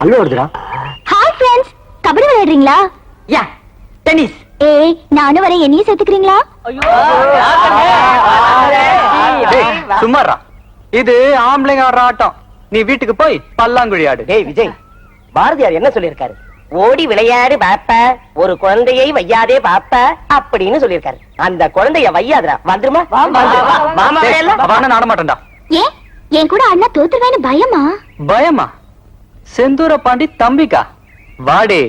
அள்ள வருதுடா hi friends kabaddi விளையாடுறீங்களா யா டென்னிஸ் ஏய் நானும் வரேன் என்னையும் சேர்த்துக்கிறீங்களா டேய் சும்மாடா இது ஆம்பளைங்க ஆடுற ஆட்டம் நீ வீட்டுக்கு போய் பல்லாங்குழி ஆடு டேய் விஜய் பாரதியார் என்ன சொல்லியிருக்காரு ஓடி விளையாடு பாப்ப ஒரு குழந்தையை வையாதே பாப்ப அப்படின்னு சொல்லியிருக்காரு அந்த குழந்தைய வையாதுடா வந்துருமா மாமா ஆட மாட்டேன்டா ஏன் என் கூட அண்ணா தோத்துருவேன்னு பயமா பயமா செந்தூர பாண்டி தம்பிக்கா வாடே.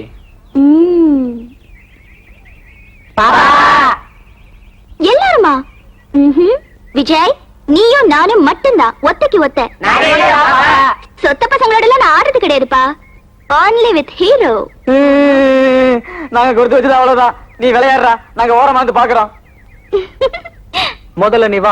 எல்லாருமா. விஜய் நீயும் நானும் மட்டும்தான். ஒத்தைக்கு ஒத்த. சொத்த பசங்களோட எல்லாம் நான் ஆடுறது கிடையாதுப்பா. Only with ஹீரோ நாங்க கொடுத்து வச்சது அவ்வளவுதான். நீ விளையாடுறா. நாங்க ஓரமா வந்து பாக்குறோம் முதல்ல நீ வா.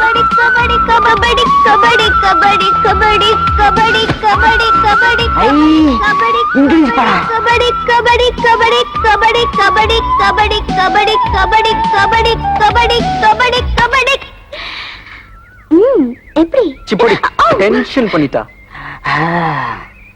கபடி கபடி கபடி கபடி கபடி கபடி கபடி கபடி கபடி கபடி கபடி இங்கிலீஷ் படா. கபடி கபடி கபடி கபடி கபடி கபடி கபடி கபடி கபடி கபடி கபடி கபடி ம் எப்படி சிப்போடி டென்ஷன் பண்ணிட்டா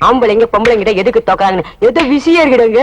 ஆம்பளைங்க பொம்பளைங்கிட்ட எதுக்கு தோக்காங்கன்னு எதோ இருக்கிறவங்க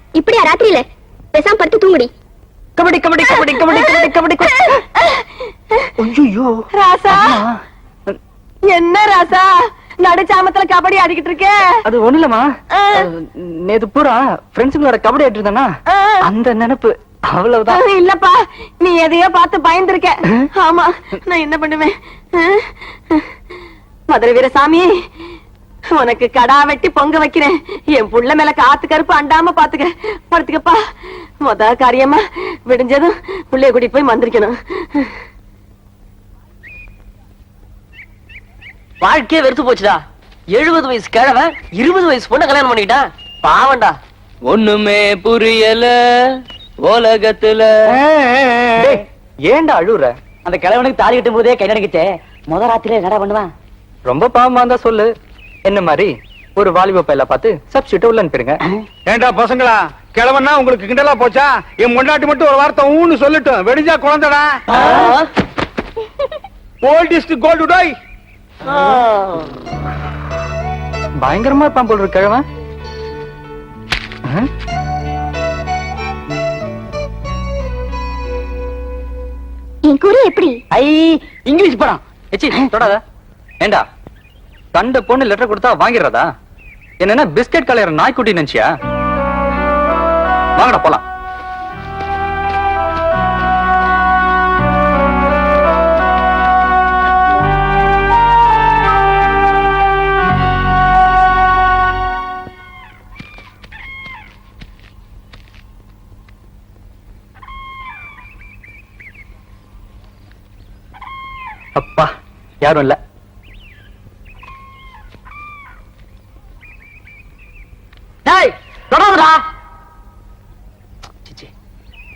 இப்படியா ராத்திரியில? பேசாம படுத்து தூங்குடி. கபடி கபடி கபடி கபடி கபடி கபடி ஐயோ ராசா. என்ன ராசா? நடுச்சாமத்துல கபடி ஆடிக்கிட்டு இருக்க. அது ஒண்ணு இல்லம்மா. நேத்து பூரா ஃப்ரெண்ட்ஸுங்களோட கபடி ஆடிட்டு அந்த நினைப்பு அவ்வளவுதான். இல்லப்பா. நீ எதையோ பார்த்து பயந்துருக்க. ஆமா நான் என்ன பண்ணுவேன்? மதுரை வீரசாமி உனக்கு கடா வெட்டி பொங்க வைக்கிறேன். என் புள்ள மேல காத்து கருப்பு அண்டாம பாத்துக்க. படுத்துக்கப்பா. முத காரியமா விடிஞ்சதும் புள்ளைய கூட்டிட்டு போய் மந்திரிக்கணும். வாழ்க்கையே வெறுத்து போச்சுடா. எழுபது வயசு கிழவன் இருபது வயசு பொண்ணை கல்யாணம் பண்ணிக்கிட்டான் பாவண்டா ஒண்ணுமே புரியல உலகத்துல. டேய், ஏன்டா அழுவுற? அந்த கிழவனுக்கு தாலி கட்டும் போதே கை நடிக்கிச்சே முத ராத்திரில என்னடா பண்ணுவான்? ரொம்ப பாவமா இருந்தா சொல்லு. என்ன மாதிரி? ஒரு வாலிப பையல பார்த்து சப்ஸ்டியூட் உள்ள அனுப்பிடுங்க. ஏண்டா பசங்களா கிழவன்னா உங்களுக்கு கிண்டலா போச்சா? என் முன்னாடி மட்டும் ஒரு வார்த்தை ஊன்னு சொல்லட்டும் வெடிஞ்சா குழந்தைடா? ஓல்டிஸ்ட் கோல்டு டோய் பயங்கரமா இருப்பான் போல் இருக்கு கிழவன்? என் குறி எப்படி? ஐ இங்கிலீஷ் படம். எச்சி தொடாத. ஏண்டா? தண்ட பொண்ணு லெட்டர் கொடுத்தா வாங்கிடுறதா? என்னன்னா பிஸ்கெட் கலையற நாய்க்குட்டி நினைச்சியா? வாங்கடா போலாம். அப்பா யாரும் இல்ல.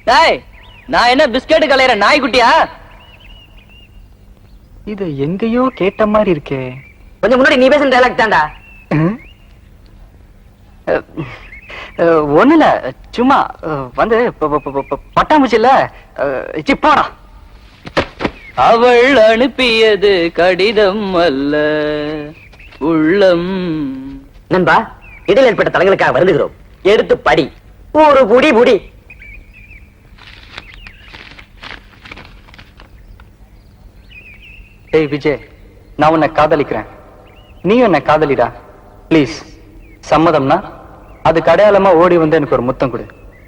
டேய் நான் என்ன பிஸ்கட் கலையற நாய்க்குட்டியா? இது எங்கேயோ கேட்ட மாதிரி இருக்கே. கொஞ்சம் முன்னாடி நீ பேசுன டைலாக் தான்டா. ஒண்ணுல சும்மா வந்து ப- ப- ப- ப- பட்டாம்பூச்சி இல்ல அஹ், சி, போடா. அவள் அனுப்பியது கடிதம் அல்ல உள்ளம். நண்பா இடையில் ஏற்பட்ட தலங்களுக்காக வருந்துகிறோம். எடுத்து படி. ஒரு புடி புடி. டேய் விஜய் நான் உன்னை காதலிக்கிறேன். நீ என்ன காதலிடா. ப்ளீஸ் சம்மதம்னா அதுக்கு அடையாளமா ஓடி வந்து எனக்கு ஒரு முத்தம் கொடு.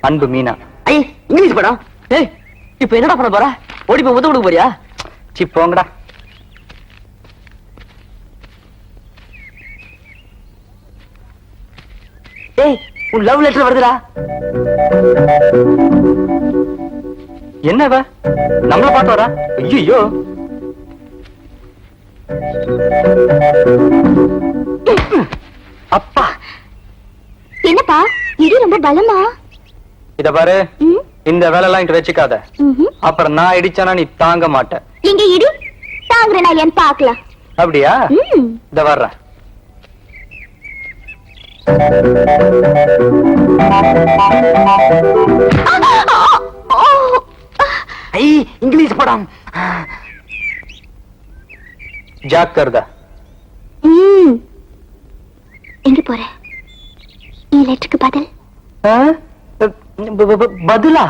அன்பு மீனா. ஐ இங்கிலீஷ் படம் ஏய் இப்ப என்னடா பண்ண போற? ஓடி போய் முத்த கொடுக்க போறியா? சி போங்கடா. ஏய் உன் லவ் லெட்டர் வருதுடா. என்ன இவ நம்மள பாட்டு வரா? ஐயோ அப்பா. என்னப்பா? இடி ரொம்ப பலமா? இத பாரு? இந்த இங்க வச்சுக்காத. அப்புறம் நான் இடிச்சானா நீ தாங்க மாட்ட. எங்க இடி? தாங்குற நான் ஏன் பாக்கலாம் அப்படியா. இத வர்றேன். ஐ இங்கிலீஷ் படம். ஜாக்கிரதா. எங்க போற? ഈ லெட்டருக்கு பதில்? பதிலா.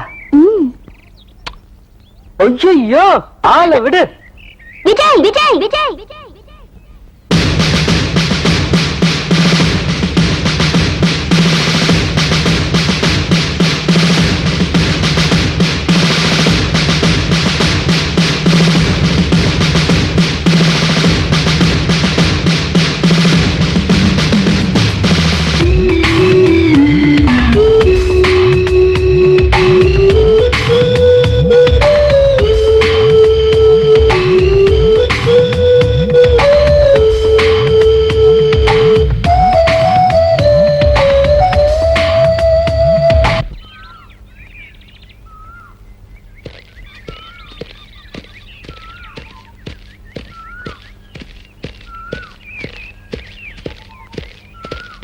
ஐயோ ஆள விடு. விஜய் விஜய் விஜய் விஜய்.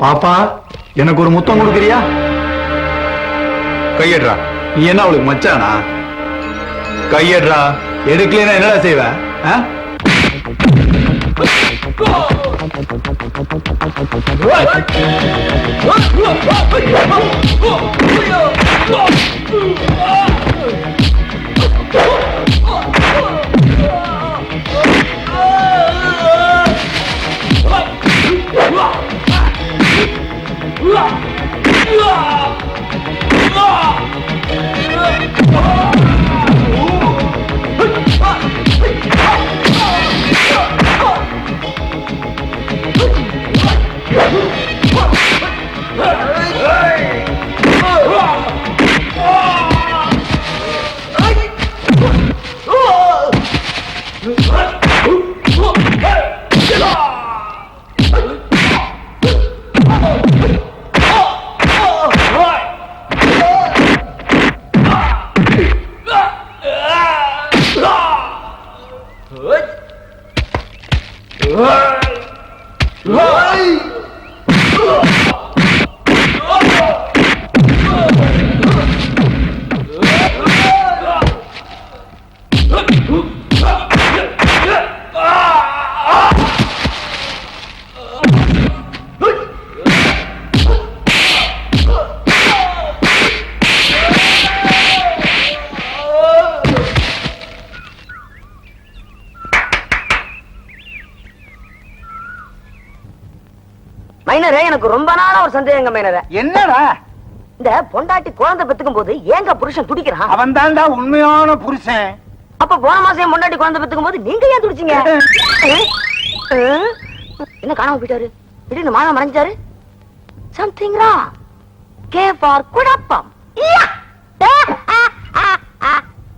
பாப்பா எனக்கு ஒரு முத்தம் கொடுக்கிறியா? கையடுறா. நீ என்ன அவளுக்கு மச்சானா? கையடுறா. எடுக்கலனா என்னடா செய்வ? Oh! எனக்கு ரொம்ப நாளா ஒரு சந்தேகங்க மைனரே. என்னடா? இந்த பொண்டாட்டி குழந்தை பெத்துக்கும் போது ஏங்க புருஷன் துடிக்கிறான் அவன் தான்டா உண்மையான புருஷன். அப்ப போன மாசம் பொண்டாட்டி குழந்தை பெத்துக்கும் போது நீங்க ஏன் துடிச்சீங்க? என்ன காணாம போயிட்டாரு? திடீர்னு மாதம் மறைஞ்சாரு சம்திங் ரா கே ஃபார் குழப்பம். யா!